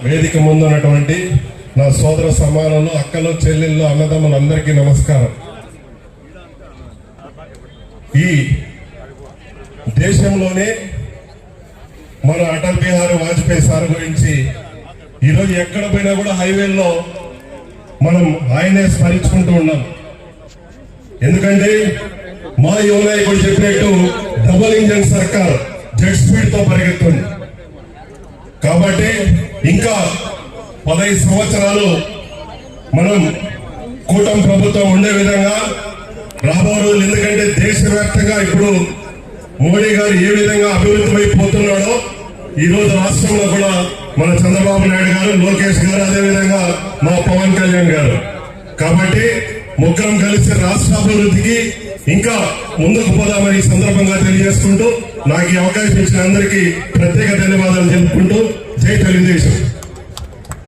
వేదిక ముందు ఉన్నటువంటి నా సోదర సమానులు అక్కలు చెల్లెళ్ళు అన్నదమ్ములు అందరికీ నమస్కారం. ఈ దేశంలోనే మన అటల్ బిహారీ వాజ్పేయి సార్ గురించి ఈరోజు ఎక్కడ పోయినా కూడా హైవేల్లో మనం ఆయనే స్మరించుకుంటూ ఉన్నాం. ఎందుకంటే మా యువ నాయకుడు చెప్పినట్టు డబుల్ ఇంజన్ సర్కార్ జెట్ స్పీడ్తో పరిగెత్తుంది. కాబట్టి ఇంకా పదహైదు సంవత్సరాలు మనం కూటమి ప్రభుత్వం ఉండే విధంగా రాబో రోజులు ఎందుకంటే దేశవ్యాప్తంగా ఇప్పుడు మోడీ గారు ఏ విధంగా అభివృద్ధి అయిపోతున్నాడో ఈ రోజు రాష్ట్రంలో కూడా మన చంద్రబాబు నాయుడు గారు లోకేష్ గారు అదేవిధంగా మా పవన్ కళ్యాణ్ గారు. కాబట్టి ముగ్గురం కలిసి రాష్ట్ర అభివృద్ధికి ఇంకా ముందుకు పోదామని సందర్భంగా తెలియజేసుకుంటూ నాకు ఈ అవకాశం ఇచ్చిన అందరికీ ప్రత్యేక ధన్యవాదాలు తెలుపుకుంటూ జై తెలుగుదేశం